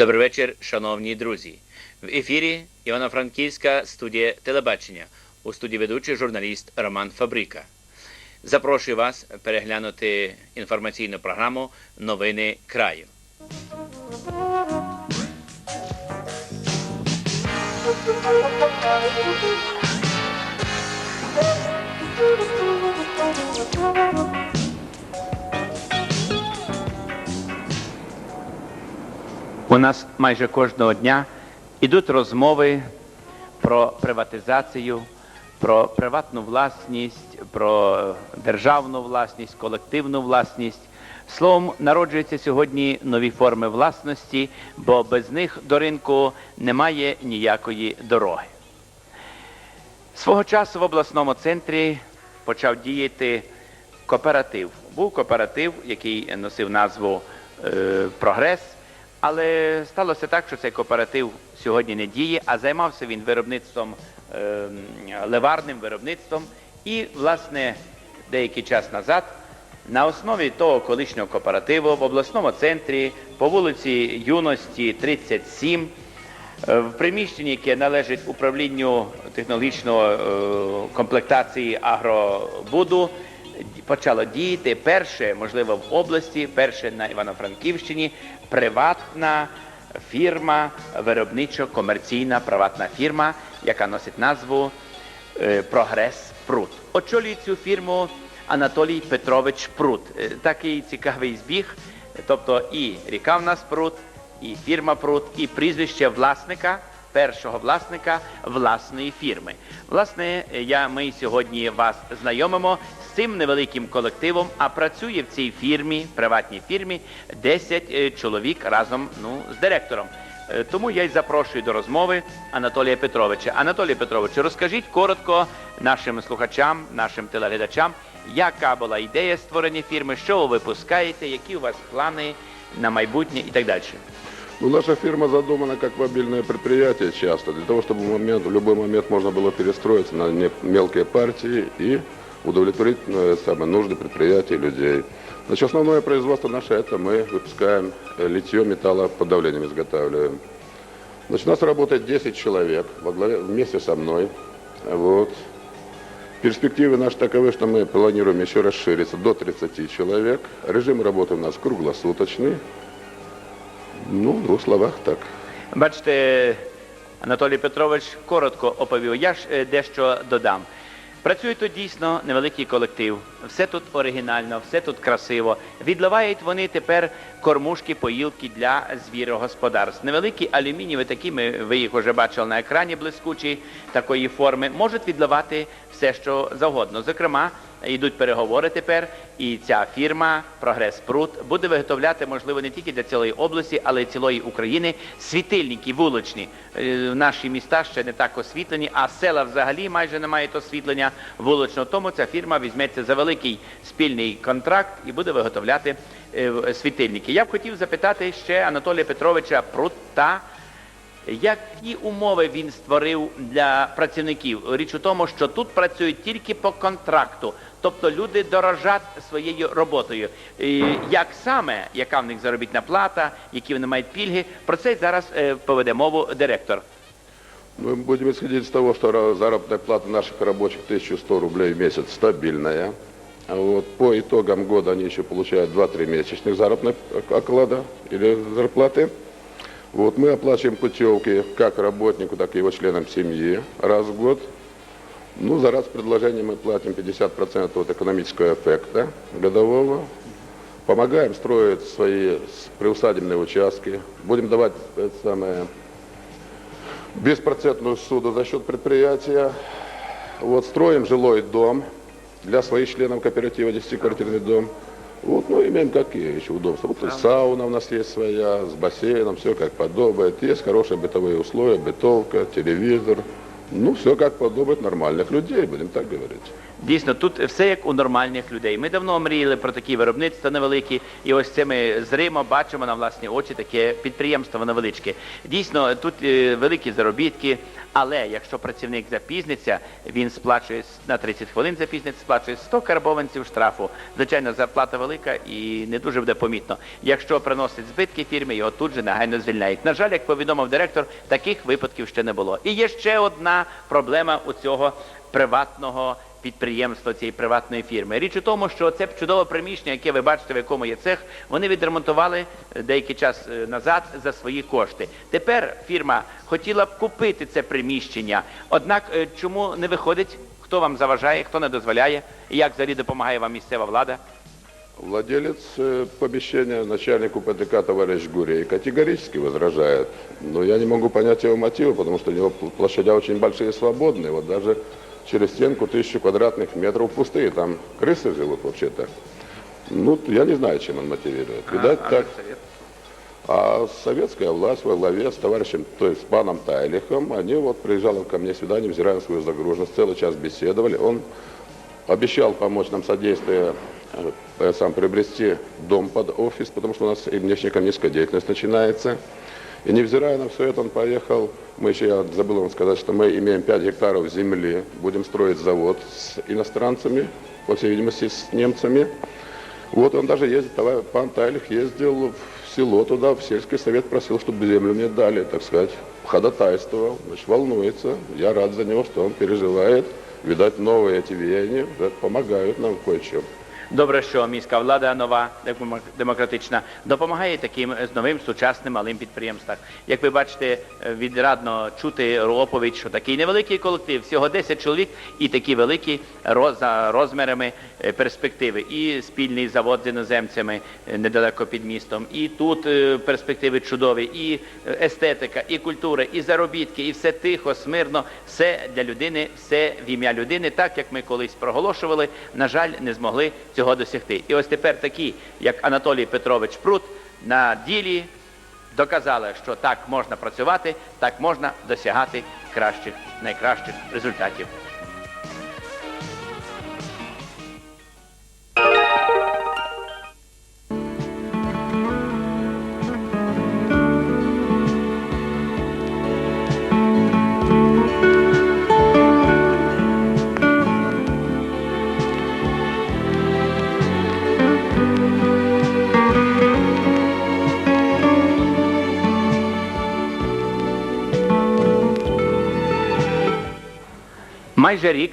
Добрий вечір, шановні друзі. В ефірі Івано-Франківська студія телебачення. У студії ведучий журналіст Роман Фабрика. Запрошую вас переглянути інформаційну програму Новини краю. У нас майже кожного дня ідуть розмови про приватизацію, про приватну власність, про державну власність, колективну власність. Словом, народжуються сьогодні нові форми власності, бо без них до ринку немає ніякої дороги. Свого часу в обласному центрі почав діяти кооператив. Був кооператив, який носив назву е, Прогрес, але сталося так, що цей кооператив сьогодні не діє, а займався він виробництвом е, леварним виробництвом. І, власне, деякий час назад на основі того колишнього кооперативу в обласному центрі по вулиці Юності 37 Е, В приміщенні, яке належить управлінню технологічної е, комплектації агробуду, почало діяти перше, можливо, в області, перше на Івано-Франківщині, приватна фірма, виробничо-комерційна приватна фірма, яка носить назву е, Прогрес Прут. Очолює цю фірму Анатолій Петрович Прут. Е, Такий цікавий збіг, тобто і ріка в нас Прут, і фірма Прут, і прізвище власника, першого власника власної фірми. Власне, я ми сьогодні вас знайомимо цим невеликим колективом, а працює в цій фірмі, приватній фірмі, 10 е, чоловік разом ну, з директором. Е, Тому я й запрошую до розмови Анатолія Петровича. Анатолій Петрович, розкажіть коротко нашим слухачам, нашим телеглядачам, яка була ідея створення фірми, що ви випускаєте, які у вас плани на майбутнє і так далі. Ну, наша фирма задумана как мобильное предприятие часто, для того, чтобы в, момент, в любой момент можно было перестроиться на мелкие партии и удовлетворить э, самые нужды предприятий и людей. Значит, основное производство наше это мы выпускаем э, литье металла под давлением изготавливаем. Значит, у нас работает 10 человек во главе, вместе со мной. Вот. Перспективы наши таковы, что мы планируем еще расшириться до 30 человек. Режим работы у нас круглосуточный. Ну, в двух словах так. Бачите, Анатолій Петрович коротко оповів. Я ж е, дещо додам. Працює тут дійсно невеликий колектив, все тут оригінально, все тут красиво. Відливають вони тепер кормушки, поїлки для звірогосподарств. Невеликі алюмінієві, такі ми ви їх вже бачили на екрані блискучі такої форми, можуть відливати все, що завгодно. Зокрема, йдуть переговори тепер, і ця фірма Прогрес Прут буде виготовляти, можливо, не тільки для цілої області, але й цілої України світильники вуличні. Е, Наші міста ще не так освітлені, а села взагалі майже не мають освітлення вуличного. Тому ця фірма візьметься за великий спільний контракт і буде виготовляти е, світильники. Я б хотів запитати ще Анатолія Петровича Прута. Які умови він створив для працівників? Річ у тому, що тут працюють тільки по контракту, тобто люди дорожать своєю роботою. І Як саме, яка в них заробітна плата, які вони мають пільги, про це зараз е, поведе мову директор. Мы будем исходить из того, что ра- заработная плата наших рабочих 1100 рублей в месяц стабильная. А Вот. По итогам года они еще получают 2-3 месячных заработных оклада или зарплаты. Вот. Мы оплачиваем путевки как работнику, так и его членам семьи раз в год. Ну, за раз предложение мы платим 50% от экономического эффекта годового. Помогаем строить свои приусадебные участки. Будем давать это самое, беспроцентную суду за счет предприятия. Вот строим жилой дом для своих членов кооператива, 10-квартирный дом. Вот, ну, имеем какие еще удобства. Вот и сауна у нас есть своя, с бассейном, все как подобает. Есть хорошие бытовые условия, бытовка, телевизор. Ну, все как подобает нормальных людей, будем так говорить. Дійсно, тут все як у нормальних людей. Ми давно мріяли про такі виробництва невеликі, і ось це ми зримо бачимо на власні очі таке підприємство невеличке. Дійсно, тут е, великі заробітки, але якщо працівник запізниться, він сплачує на 30 хвилин запізниться, сплачує 100 карбованців штрафу. Звичайно, зарплата велика і не дуже буде помітно. Якщо приносить збитки фірмі, його тут же негайно звільняють. На жаль, як повідомив директор, таких випадків ще не було. І є ще одна проблема у цього приватного підприємства цієї приватної фірми. Річ у тому, що це чудове приміщення, яке ви бачите, в якому є цех, вони відремонтували е, деякий час е, назад за свої кошти. Тепер фірма хотіла б купити це приміщення. Однак е, чому не виходить? Хто вам заважає, хто не дозволяє, і як взагалі допомагає вам місцева влада? Владелец э, помещения, начальнику ПТК товарищ Гурей, категорически возражает. Но я не могу понять его мотивы, потому что у него пл- площадя очень большие и свободные. Вот даже через стенку тысячу квадратных метров пустые. Там крысы живут вообще-то. Ну, я не знаю, чем он мотивирует. Видать, так. А советская власть во главе с товарищем, то есть с паном Тайлихом, они вот приезжали ко мне сюда, невзирая на свою загруженность, целый час беседовали. Он обещал помочь нам содействие, э, сам приобрести дом под офис, потому что у нас и внешнеэкономическая деятельность начинается. И невзирая на все это, он поехал, мы еще, я забыл вам сказать, что мы имеем 5 гектаров земли, будем строить завод с иностранцами, по всей видимости, с немцами. Вот он даже ездит, пан Тайлих ездил в село туда, в сельский совет просил, чтобы землю мне дали, так сказать, ходатайствовал, значит, волнуется. Я рад за него, что он переживает. Видать, новые эти веяния помогают нам кое-чем. Добре, що міська влада нова демократична допомагає таким е, новим сучасним малим підприємствам. Як ви бачите, е, відрадно чути оповідь, що такий невеликий колектив, всього 10 чоловік, і такі великі за розмірами е, перспективи. І спільний завод з іноземцями недалеко під містом, і тут перспективи чудові, і естетика, і культура, і заробітки, і все тихо, смирно, все для людини, все в ім'я людини, так як ми колись проголошували, на жаль, не змогли цього досягти. І ось тепер такі, як Анатолій Петрович Прут, на ділі доказали, що так можна працювати, так можна досягати кращих, найкращих результатів. Майже рік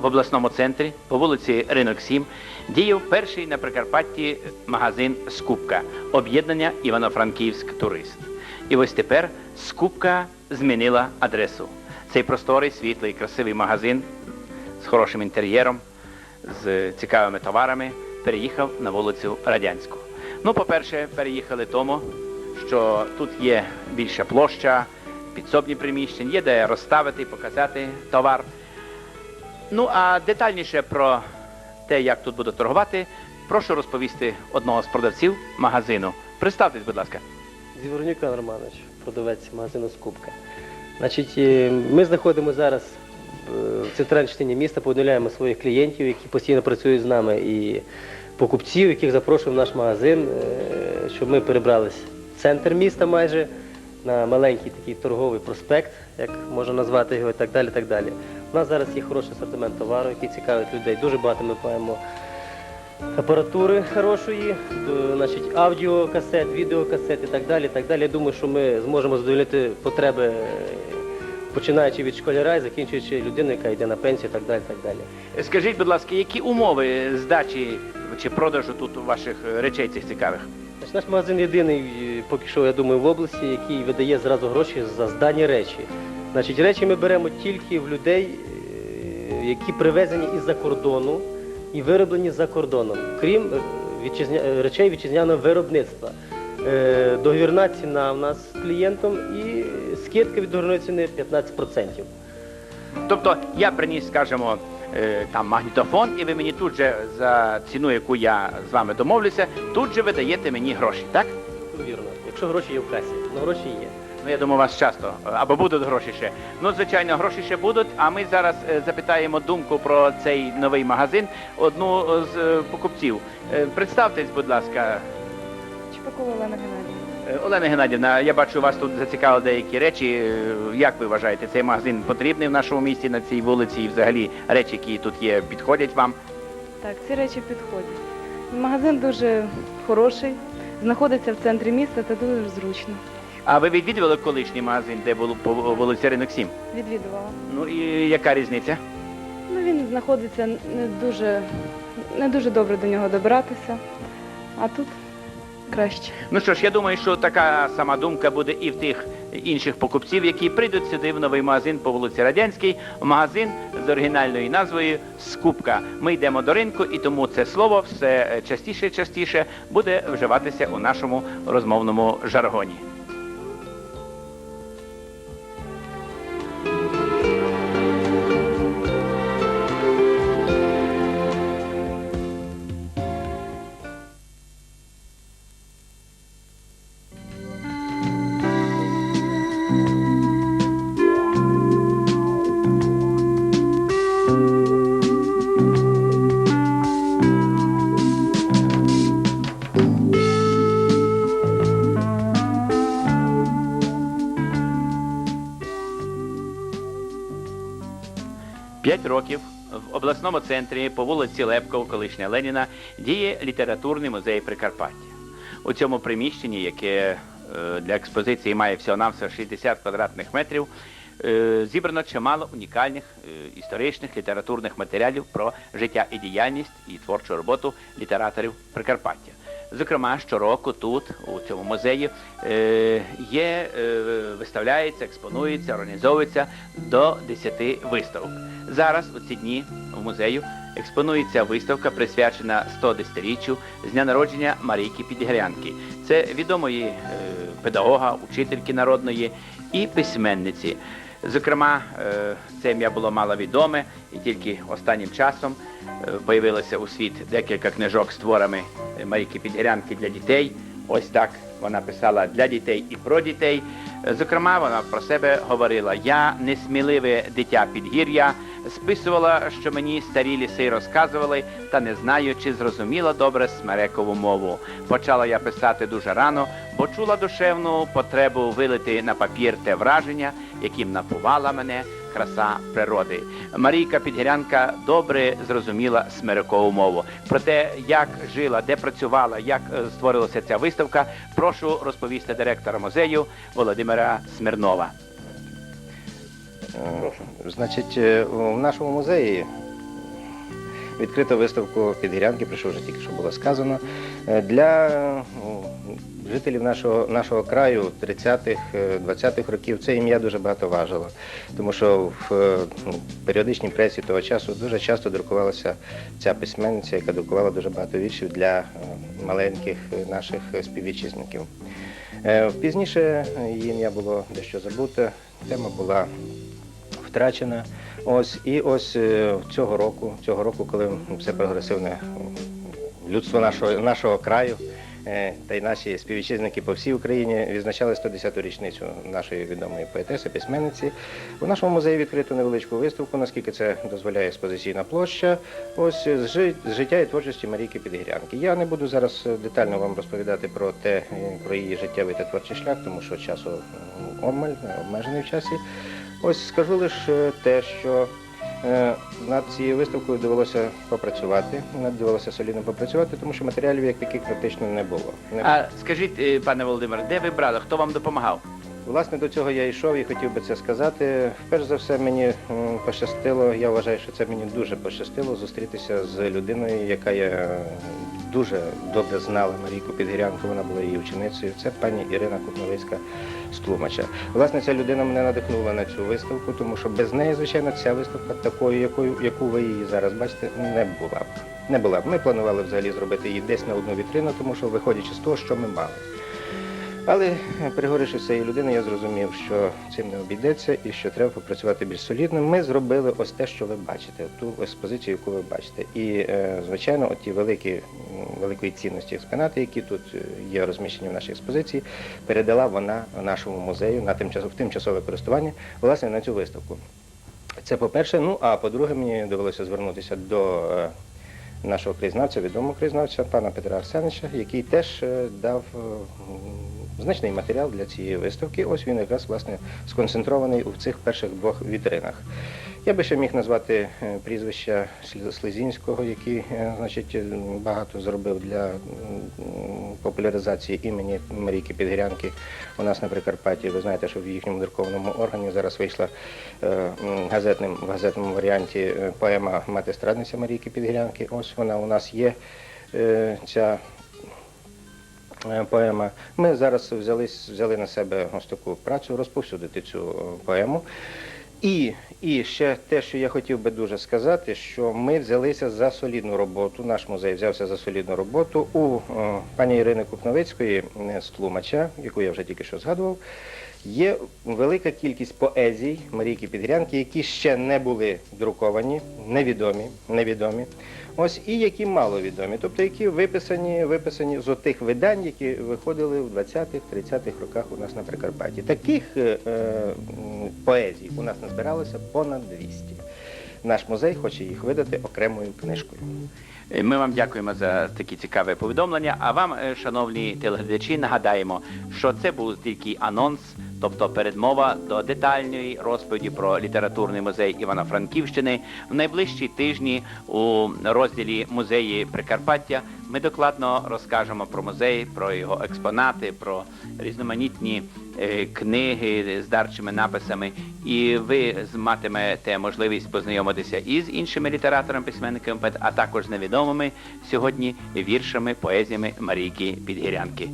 в обласному центрі по вулиці Ринок 7 діяв перший на Прикарпатті магазин Скупка об'єднання Івано-Франківськ Турист. І ось тепер Скупка змінила адресу. Цей просторий, світлий, красивий магазин з хорошим інтер'єром, з цікавими товарами переїхав на вулицю Радянську. Ну, по-перше, переїхали тому, що тут є більша площа, підсобні приміщення, є де розставити, показати товар. Ну а детальніше про те, як тут будуть торгувати, прошу розповісти одного з продавців магазину. Представтесь, будь ласка. Зівернюк Іван Романович, продавець магазину Скупка. Значить, е, ми знаходимося зараз е, в центральній частині міста, повідомляємо своїх клієнтів, які постійно працюють з нами, і покупців, яких запрошуємо в наш магазин, е, щоб ми перебрались в центр міста майже на маленький такий торговий проспект, як можна назвати його, і так далі. так далі. У нас зараз є хороший асортимент товару, який цікавить людей. Дуже багато ми маємо апаратури хорошої, значить, аудіокасет, відеокасет і так далі. так далі. Я думаю, що ми зможемо задовольнити потреби, е, починаючи від школяра і закінчуючи людиною, яка йде на пенсію і так далі. так далі. Скажіть, будь ласка, які умови здачі чи продажу тут ваших е, речей цих цікавих? Наш магазин єдиний, е, поки що, я думаю, в області, який видає зразу гроші за здані речі. Значить, речі ми беремо тільки в людей, е, які привезені із-за кордону і вироблені за кордоном, крім е, вітчизня... е, речей вітчизняного виробництва. Договірна ціна у нас з клієнтом і скидка від договірної ціни 15%. Тобто я приніс, скажімо, там магнітофон, і ви мені тут же за ціну, яку я з вами домовлюся, тут же ви даєте мені гроші, так? Вірно. Якщо гроші є в касі, ну гроші є. Ну, я думаю, у вас часто або будуть гроші ще. Ну, звичайно, гроші ще будуть. А ми зараз е, запитаємо думку про цей новий магазин одну з е, покупців. Е, Представтесь, будь ласка, Чупакова Олена Геннадіївна. Е, Олена Геннадівна, я бачу, вас тут зацікавили деякі речі. Е, Як ви вважаєте, цей магазин потрібний в нашому місті на цій вулиці і взагалі речі, які тут є, підходять вам? Так, ці речі підходять. Магазин дуже хороший, знаходиться в центрі міста та дуже зручно. А ви відвідували колишній магазин, де було по вулиці Ринок 7? Відвідувала. Ну і яка різниця? Ну, він знаходиться не дуже, не дуже добре до нього добиратися, а тут краще. Ну що ж, я думаю, що така сама думка буде і в тих інших покупців, які прийдуть сюди в новий магазин по вулиці Радянській, магазин з оригінальною назвою Скупка. Ми йдемо до ринку, і тому це слово все частіше і частіше буде вживатися у нашому розмовному жаргоні. П'ять років в обласному центрі по вулиці Лепков, колишня Леніна, діє літературний музей Прикарпаття. У цьому приміщенні, яке е, для експозиції має всього-навсього 60 квадратних метрів, е, зібрано чимало унікальних е, історичних літературних матеріалів про життя і діяльність і творчу роботу літераторів Прикарпаття. Зокрема, щороку тут, у цьому музеї, е, є, е, виставляється, експонується, організовується до 10 виставок. Зараз у ці дні в музею експонується виставка, присвячена 110-річчю з дня народження Марійки Підгрянки. Це відомої е, педагога, учительки народної і письменниці. Зокрема, е, це ім'я було мало відоме, і тільки останнім часом з'явилося появилося у світ декілька книжок з творами е, Марійки Підгірянки для дітей. Ось так вона писала для дітей і про дітей. Зокрема, вона про себе говорила: я несміливе дитя підгір'я, списувала, що мені старі ліси розказували, та не знаю, чи зрозуміла добре смерекову мову. Почала я писати дуже рано, бо чула душевну потребу вилити на папір те враження, яким напувала мене краса природи. Марійка Підгірянка добре зрозуміла смирикову мову. Про те, як жила, де працювала, як е, створилася ця виставка, прошу розповісти директора музею Володимира Смирнова. Прошу. Значить, в нашому музеї відкрито виставку підгірянки, про що вже тільки що було сказано, е, для е, жителів нашого, нашого краю 30-х, е, 20-х років це ім'я дуже багато важило. Тому що в е, ну, періодичній пресі того часу дуже часто друкувалася ця письменниця, яка друкувала дуже багато віршів для е, маленьких е, наших е, співвітчизників. Е, Пізніше її ім'я було дещо забуте, тема була втрачена. Ось і ось е, цього року, цього року, коли все прогресивне людство нашого, нашого краю е, та й наші співвітчизники по всій Україні відзначали 110-ту річницю нашої відомої поетеси, письменниці. У нашому музеї відкрито невеличку виставку, наскільки це дозволяє експозиційна площа. Ось з жи- з життя і творчості Марійки Підгірянки. Я не буду зараз е, детально вам розповідати про те, е, про її життєвий та творчий шлях, тому що часу обмаль, е, обмежений в часі. Ось скажу лише те, що е, над цією виставкою довелося попрацювати, над довелося солідно попрацювати, тому що матеріалів як таких практично не було. А скажіть, е, пане Володимир, де ви брали? Хто вам допомагав? Власне, до цього я йшов і хотів би це сказати. Перш за все, мені пощастило, я вважаю, що це мені дуже пощастило зустрітися з людиною, яка є дуже добре знала Марійку Підгірянку, вона була її ученицею. Це пані Ірина Купновицька з Тлумача. Власне, ця людина мене надихнула на цю виставку, тому що без неї, звичайно, ця виставка такою, якою, яку ви її зараз бачите, не була б. Не була б. Ми планували взагалі зробити її десь на одну вітрину, тому що виходячи з того, що ми мали. Але е, переговоривши з цією людиною, я зрозумів, що цим не обійдеться і що треба попрацювати більш солідно. Ми зробили ось те, що ви бачите, ту експозицію, яку ви бачите. І, е, звичайно, от ті великі, великої цінності експонати, які тут е, є розміщені в нашій експозиції, передала вона нашому музею на тимчасове, в тимчасове користування, власне, на цю виставку. Це по-перше. Ну а по-друге, мені довелося звернутися до нашого краєзнавця, відомого краєзнавця, пана Петра Арсенича, який теж дав значний матеріал для цієї виставки. Ось він якраз власне сконцентрований у цих перших двох вітринах. Я би ще міг назвати е, прізвища Слезінського, який е, значить, е, багато зробив для популяризації імені Марійки Підгірянки у нас на Прикарпатті. Ви знаєте, що в їхньому друкованому органі зараз вийшла газетним, в газетному варіанті поема Мати страдниця Марійки Підгірянки. Ось вона у нас є. Ця поема. Ми зараз взяли, взяли на себе ось таку працю розповсюдити цю е, поему. І, і ще те, що я хотів би дуже сказати, що ми взялися за солідну роботу. Наш музей взявся за солідну роботу у о, пані Ірини Купновицької е, з Тлумача, яку я вже тільки що згадував. Є велика кількість поезій Марійки Підгрянки, які ще не були друковані, невідомі, невідомі. Ось і які маловідомі, тобто які виписані, виписані з отих видань, які виходили в 20-30-х роках у нас на Прикарпатті. Таких е, е, поезій у нас назбиралося понад 200. Наш музей хоче їх видати окремою книжкою. Е, Ми вам дякуємо за такі цікаві повідомлення. А вам, е, шановні телеглядачі, нагадаємо, що це був тільки анонс, тобто передмова до детальної розповіді про літературний музей Івано-Франківщини. В найближчі тижні у розділі музеї Прикарпаття ми докладно розкажемо про музей, про його експонати, про різноманітні е, книги з дарчими написами. І ви матимете можливість познайомитися і з іншими літераторами, письменниками, а також з невідомими сьогодні віршами, поезіями Марійки Підгірянки.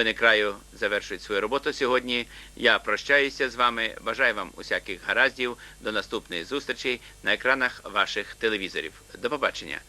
Новини краю завершують свою роботу сьогодні. Я прощаюся з вами. Бажаю вам усяких гараздів. До наступної зустрічі на екранах ваших телевізорів. До побачення.